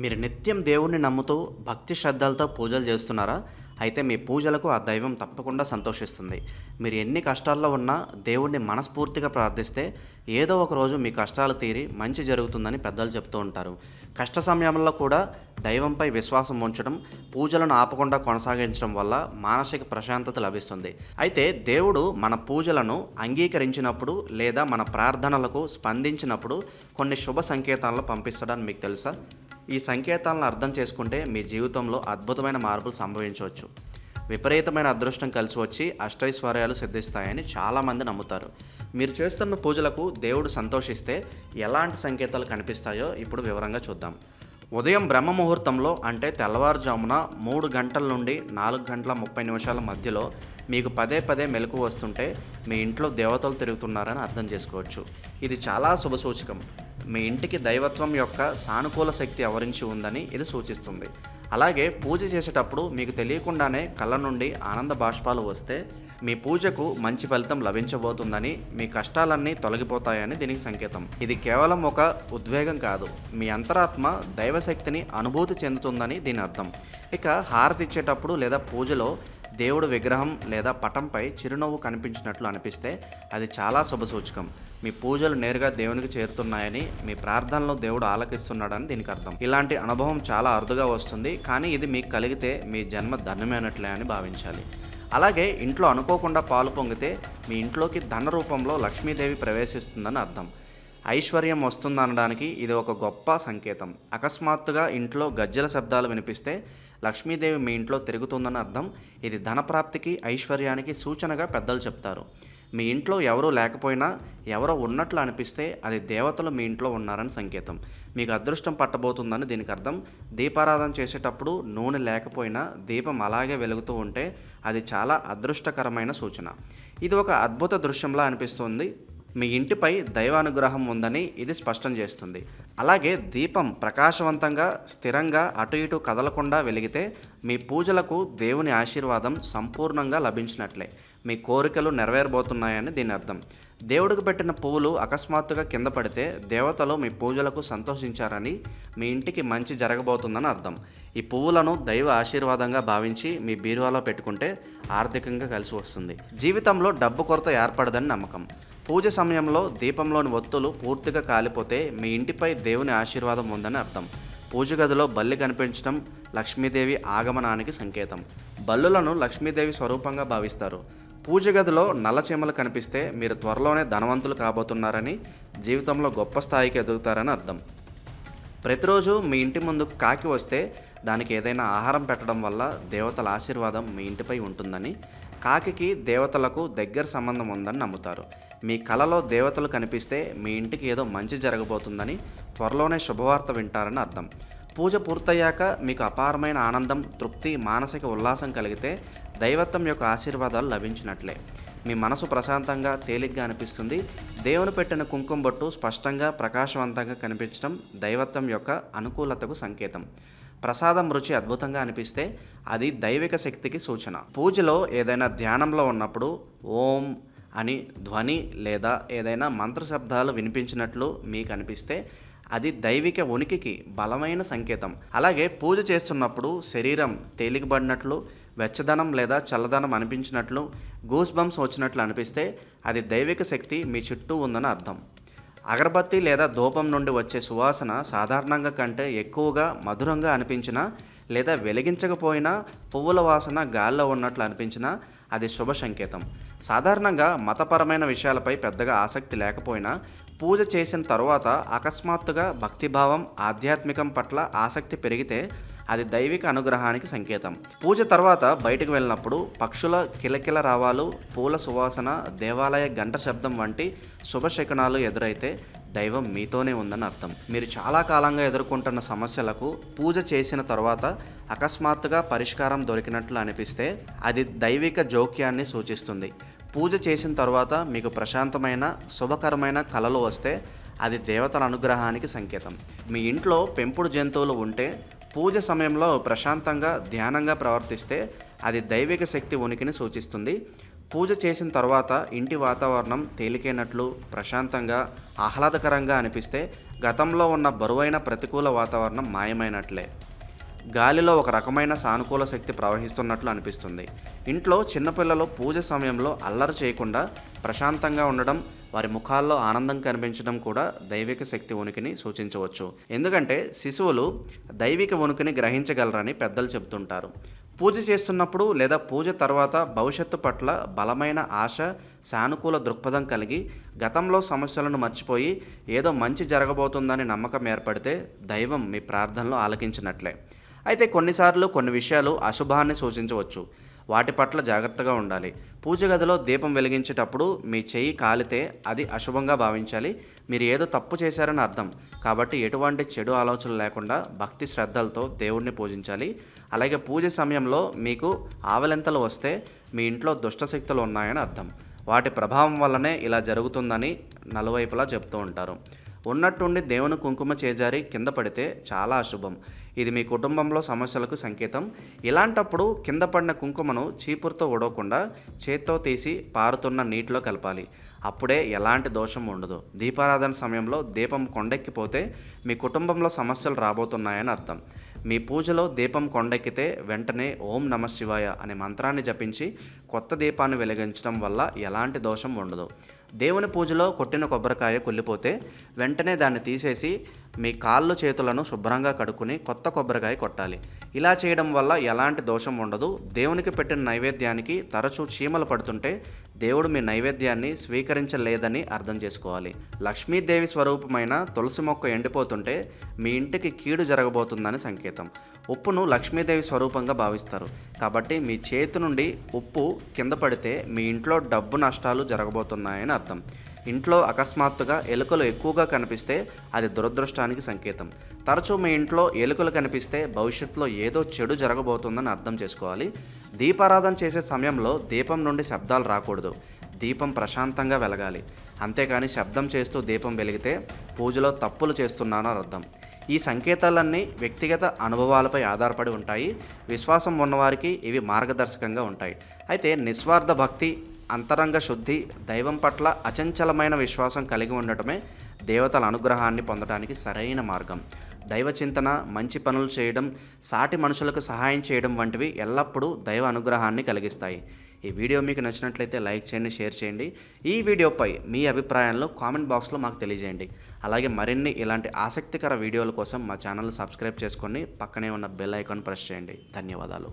మీరు నిత్యం దేవుణ్ణి నమ్ముతూ భక్తి శ్రద్ధలతో పూజలు చేస్తున్నారా? అయితే మీ పూజలకు ఆ దైవం తప్పకుండా సంతోషిస్తుంది. మీరు ఎన్ని కష్టాల్లో ఉన్నా దేవుణ్ణి మనస్ఫూర్తిగా ప్రార్థిస్తే ఏదో ఒక రోజు మీ కష్టాలు తీరి మంచి జరుగుతుందని పెద్దలు చెప్తూ ఉంటారు. కష్ట సమయంలో కూడా దైవంపై విశ్వాసం ఉంచడం పూజలను ఆపకుండా కొనసాగించడం వల్ల మానసిక ప్రశాంతత లభిస్తుంది. అయితే దేవుడు మన పూజలను అంగీకరించినప్పుడు లేదా మన ప్రార్థనలకు స్పందించినప్పుడు కొన్ని శుభ సంకేతాలను పంపిస్తాడని మీకు తెలుసా? ఈ సంకేతాలను అర్థం చేసుకుంటే మీ జీవితంలో అద్భుతమైన మార్పులు సంభవించవచ్చు. విపరీతమైన అదృష్టం కలిసి వచ్చి అష్టైశ్వర్యాలు సిద్ధిస్తాయని చాలామంది నమ్ముతారు. మీరు చేస్తున్న పూజలకు దేవుడు సంతోషిస్తే ఎలాంటి సంకేతాలు కనిపిస్తాయో ఇప్పుడు వివరంగా చూద్దాం. ఉదయం బ్రహ్మ ముహూర్తంలో అంటే తెల్లవారుజామున మూడు గంటల నుండి నాలుగు గంటల ముప్పై నిమిషాల మధ్యలో మీకు పదే పదే మెలకు వస్తుంటే మీ ఇంట్లో దేవతలు తిరుగుతున్నారని అర్థం చేసుకోవచ్చు. ఇది చాలా శుభసూచకం మీ ఇంటికి దైవత్వం యొక్క సానుకూల శక్తి అవరించి ఉందని ఇది సూచిస్తుంది. అలాగే పూజ చేసేటప్పుడు మీకు తెలియకుండానే కళ్ళ నుండి ఆనంద బాష్పాలు వస్తే మీ పూజకు మంచి ఫలితం లభించబోతుందని మీ కష్టాలన్నీ తొలగిపోతాయని దీనికి సంకేతం. ఇది కేవలం ఒక ఉద్వేగం కాదు మీ అంతరాత్మ దైవశక్తిని అనుభూతి చెందుతుందని దీని అర్థం. ఇక హారతి ఇచ్చేటప్పుడు లేదా పూజలో దేవుడు విగ్రహం లేదా పటంపై చిరునవ్వు కనిపించినట్లు అనిపిస్తే అది చాలా శుభసూచకం మీ పూజలు నేరుగా దేవునికి చేరుతున్నాయని మీ ప్రార్థనలో దేవుడు ఆలకిస్తున్నాడని దీనికి అర్థం. ఇలాంటి అనుభవం చాలా అరుదుగా వస్తుంది కానీ ఇది మీకు కలిగితే మీ జన్మ ధన్యమైనట్లే అని భావించాలి. అలాగే ఇంట్లో అనుకోకుండా పాలు పొంగితే మీ ఇంట్లోకి ధన రూపంలో లక్ష్మీదేవి ప్రవేశిస్తుందని అర్థం. ఐశ్వర్యం వస్తుందనడానికి ఇది ఒక గొప్ప సంకేతం. అకస్మాత్తుగా ఇంట్లో గజ్జల శబ్దాలు వినిపిస్తే లక్ష్మీదేవి మీ ఇంట్లో తిరుగుతుందని అర్థం. ఇది ధనప్రాప్తికి ఐశ్వర్యానికి సూచనగా పెద్దలు చెప్తారు. మీ ఇంట్లో ఎవరూ లేకపోయినా ఎవరో ఉన్నట్లు అనిపిస్తే అది దేవతలు మీ ఇంట్లో ఉన్నారని సంకేతం. మీకు అదృష్టం పట్టబోతుందని దీనికి అర్థం. దీపారాధన చేసేటప్పుడు నూనె లేకపోయినా దీపం అలాగే వెలుగుతూ ఉంటే అది చాలా అదృష్టకరమైన సూచన. ఇది ఒక అద్భుత దృశ్యంలా అనిపిస్తుంది. మీ ఇంటిపై దైవానుగ్రహం ఉందని ఇది స్పష్టం చేస్తుంది. అలాగే దీపం ప్రకాశవంతంగా స్థిరంగా అటు ఇటు కదలకుండా వెలిగితే మీ పూజలకు దేవుని ఆశీర్వాదం సంపూర్ణంగా లభించినట్లే. మీ కోరికలు నెరవేరబోతున్నాయని దీని అర్థం. దేవుడికి పెట్టిన పువ్వులు అకస్మాత్తుగా కింద పడితే దేవతలు మీ పూజలకు సంతోషించారని మీ ఇంటికి మంచి జరగబోతుందని అర్థం. ఈ పువ్వులను దైవ ఆశీర్వాదంగా భావించి మీ బీరువాలో పెట్టుకుంటే ఆర్థికంగా కలిసి వస్తుంది. జీవితంలో డబ్బు కొరత ఏర్పడదని నమ్మకం. పూజ సమయంలో దీపంలోని ఒత్తులు పూర్తిగా కాలిపోతే మీ ఇంటిపై దేవుని ఆశీర్వాదం ఉందని అర్థం. పూజ గదిలో బల్లి కనిపించడం లక్ష్మీదేవి ఆగమనానికి సంకేతం. బల్లులను లక్ష్మీదేవి స్వరూపంగా భావిస్తారు. పూజ గదిలో నల్ల చీమలు కనిపిస్తే మీరు త్వరలోనే ధనవంతులు కాబోతున్నారని జీవితంలో గొప్ప స్థాయికి ఎదుగుతారని అర్థం. ప్రతిరోజు మీ ఇంటి ముందు కాకి వస్తే దానికి ఏదైనా ఆహారం పెట్టడం వల్ల దేవతల ఆశీర్వాదం మీ ఇంటిపై ఉంటుందని కాకికి దేవతలకు దగ్గర సంబంధం ఉందని నమ్ముతారు. మీ కలలో దేవతలు కనిపిస్తే మీ ఇంటికి ఏదో మంచి జరగబోతుందని త్వరలోనే శుభవార్త వింటారని అర్థం. పూజ పూర్తయ్యాక మీకు అపారమైన ఆనందం తృప్తి మానసిక ఉల్లాసం కలిగితే దైవత్వం యొక్క ఆశీర్వాదాలు లభించినట్లే. మీ మనసు ప్రశాంతంగా తేలిగ్గా అనిపిస్తుంది. దేవుని పెట్టిన కుంకుమ బొట్టు స్పష్టంగా ప్రకాశవంతంగా కనిపించడం దైవత్వం యొక్క అనుకూలతకు సంకేతం. ప్రసాదం రుచి అద్భుతంగా అనిపిస్తే అది దైవిక శక్తికి సూచన. పూజలో ఏదైనా ధ్యానంలో ఉన్నప్పుడు ఓం అని ధ్వని లేదా ఏదైనా మంత్ర శబ్దాలు వినిపించినట్లు మీకు అనిపిస్తే అది దైవిక ఉనికికి బలమైన సంకేతం. అలాగే పూజ చేస్తున్నప్పుడు శరీరం తేలికబడినట్లు వెచ్చదనం లేదా చల్లదనం అనిపించినట్లు గూస్ బంప్స్ వచ్చినట్లు అనిపిస్తే అది దైవిక శక్తి మీ చుట్టూ ఉందని అర్థం. అగరబత్తి లేదా ధూపం నుండి వచ్చే సువాసన సాధారణంగా కంటే ఎక్కువగా మధురంగా అనిపించినా లేదా వెలిగించకపోయినా పువ్వుల వాసన గాల్లో ఉన్నట్లు అనిపించినా అది శుభ సంకేతం. సాధారణంగా మతపరమైన విషయాలపై పెద్దగా ఆసక్తి లేకపోయినా పూజ చేసిన తరువాత అకస్మాత్తుగా భక్తిభావం ఆధ్యాత్మికం పట్ల ఆసక్తి పెరిగితే అది దైవిక అనుగ్రహానికి సంకేతం. పూజ తర్వాత బయటకు వెళ్ళినప్పుడు పక్షుల కిలకిల రావాలు పూల సువాసన దేవాలయ గంట శబ్దం వంటి శుభశకునాలు ఎదురైతే దైవం మీతోనే ఉందని అర్థం. మీరు చాలా కాలంగా ఎదుర్కొంటున్న సమస్యలకు పూజ చేసిన తర్వాత అకస్మాత్తుగా పరిష్కారం దొరికినట్లు అనిపిస్తే అది దైవిక జోక్యాన్ని సూచిస్తుంది. పూజ చేసిన తర్వాత మీకు ప్రశాంతమైన శుభకరమైన కళలు వస్తే అది దేవతల అనుగ్రహానికి సంకేతం. మీ ఇంట్లో పెంపుడు జంతువులు ఉంటే పూజ సమయంలో ప్రశాంతంగా ధ్యానంగా ప్రవర్తిస్తే అది దైవిక శక్తి ఉనికిని సూచిస్తుంది. పూజ చేసిన తర్వాత ఇంటి వాతావరణం తేలికైనట్లు ప్రశాంతంగా ఆహ్లాదకరంగా అనిపిస్తే గతంలో ఉన్న బరువైన ప్రతికూల వాతావరణం మాయమైనట్లే. గాలిలో ఒక రకమైన సానుకూల శక్తి ప్రవహిస్తున్నట్లు అనిపిస్తుంది. ఇంట్లో చిన్నపిల్లలు పూజ సమయంలో అల్లరి చేయకుండా ప్రశాంతంగా ఉండడం వారి ముఖాల్లో ఆనందం కనిపించడం కూడా దైవిక శక్తి ఉనికిని సూచించవచ్చు. ఎందుకంటే శిశువులు దైవిక ఉనికిని గ్రహించగలరని పెద్దలు చెబుతుంటారు. పూజ చేస్తున్నప్పుడు లేదా పూజ తర్వాత భవిష్యత్తు పట్ల బలమైన ఆశ సానుకూల దృక్పథం కలిగి గతంలో సమస్యలను మర్చిపోయి ఏదో మంచి జరగబోతుందని నమ్మకం ఏర్పడితే దైవం మీ ప్రార్థనలో ఆలకించినట్లే. అయితే కొన్నిసార్లు కొన్ని విషయాలు అశుభాన్ని సూచించవచ్చు. వాటి పట్ల జాగ్రత్తగా ఉండాలి. పూజ గదిలో దీపం వెలిగించేటప్పుడు మీ చెయ్యి కాలితే అది అశుభంగా భావించాలి. మీరు ఏదో తప్పు చేశారని అర్థం. కాబట్టి ఎటువంటి చెడు ఆలోచనలు లేకుండా భక్తి శ్రద్ధలతో దేవుణ్ణి పూజించాలి. అలాగే పూజ సమయంలో మీకు ఆవలింతలు వస్తే మీ ఇంట్లో దుష్టశక్తులు ఉన్నాయని అర్థం. వాటి ప్రభావం వల్లనే ఇలా జరుగుతుందని నలువైపులా చెప్తూ ఉంటారు. ఉన్నట్టుండి దేవుని కుంకుమ చేజారి కింద పడితే చాలా అశుభం. ఇది మీ కుటుంబంలో సమస్యలకు సంకేతం. ఇలాంటప్పుడు కింద పడిన కుంకుమను చీపురుతో ఉడవకుండా చేత్తో తీసి పారుతున్న నీటిలో కలపాలి. అప్పుడే ఎలాంటి దోషం ఉండదు. దీపారాధన సమయంలో దీపం కొండెక్కిపోతే మీ కుటుంబంలో సమస్యలు రాబోతున్నాయని అర్థం. మీ పూజలో దీపం కొండెక్కితే వెంటనే ఓం నమ శివాయ అనే మంత్రాన్ని జపించి కొత్త దీపాన్ని వెలిగించడం వల్ల ఎలాంటి దోషం ఉండదు. దేవుని పూజలో కొట్టిన కొబ్బరికాయ కుళ్ళిపోతే వెంటనే దాన్ని తీసేసి మీ కాళ్ళు చేతులను శుభ్రంగా కడుక్కుని కొత్త కొబ్బరికాయ కొట్టాలి. ఇలా చేయడం వల్ల ఎలాంటి దోషం ఉండదు. దేవునికి పెట్టిన నైవేద్యానికి తరచూ చీమలు పడుతుంటే దేవుడు మీ నైవేద్యాన్ని స్వీకరించలేదని అర్థం చేసుకోవాలి. లక్ష్మీదేవి స్వరూపమైన తులసి మొక్క ఎండిపోతుంటే మీ ఇంటికి కీడు జరగబోతుందని సంకేతం. ఉప్పును లక్ష్మీదేవి స్వరూపంగా భావిస్తారు. కాబట్టి మీ చేతి నుండి ఉప్పు కింద పడితే మీ ఇంట్లో డబ్బు నష్టాలు జరగబోతున్నాయని అర్థం. ఇంట్లో అకస్మాత్తుగా ఎలుకలు ఎక్కువగా కనిపిస్తే అది దురదృష్టానికి సంకేతం. తరచూ మీ ఇంట్లో ఎలుకలు కనిపిస్తే భవిష్యత్తులో ఏదో చెడు జరగబోతుందని అర్థం చేసుకోవాలి. దీపారాధన చేసే సమయంలో దీపం నుండి శబ్దాలు రాకూడదు. దీపం ప్రశాంతంగా వెలగాలి. అంతేకాని శబ్దం చేస్తూ దీపం వెలిగితే పూజలో తప్పులు చేస్తున్నానని అర్థం. ఈ సంకేతాలన్నీ వ్యక్తిగత అనుభవాలపై ఆధారపడి ఉంటాయి. విశ్వాసం ఉన్నవారికి ఇవి మార్గదర్శకంగా ఉంటాయి. అయితే నిస్వార్థ భక్తి అంతరంగ శుద్ధి దైవం పట్ల అచంచలమైన విశ్వాసం కలిగి ఉండటమే దేవతల అనుగ్రహాన్ని పొందడానికి సరైన మార్గం. దైవ చింతన మంచి పనులు చేయడం సాటి మనుషులకు సహాయం చేయడం వంటివి ఎల్లప్పుడూ దైవ అనుగ్రహాన్ని కలిగిస్తాయి. ఈ వీడియో మీకు నచ్చినట్లయితే లైక్ చేయండి షేర్ చేయండి. ఈ వీడియోపై మీ అభిప్రాయాలను కామెంట్ బాక్స్లో మాకు తెలియజేయండి. అలాగే మరిన్ని ఇలాంటి ఆసక్తికర వీడియోల కోసం మా ఛానల్ సబ్స్క్రైబ్ చేసుకొని పక్కనే ఉన్న బెల్ ఐకాన్ ప్రెస్ చేయండి. ధన్యవాదాలు.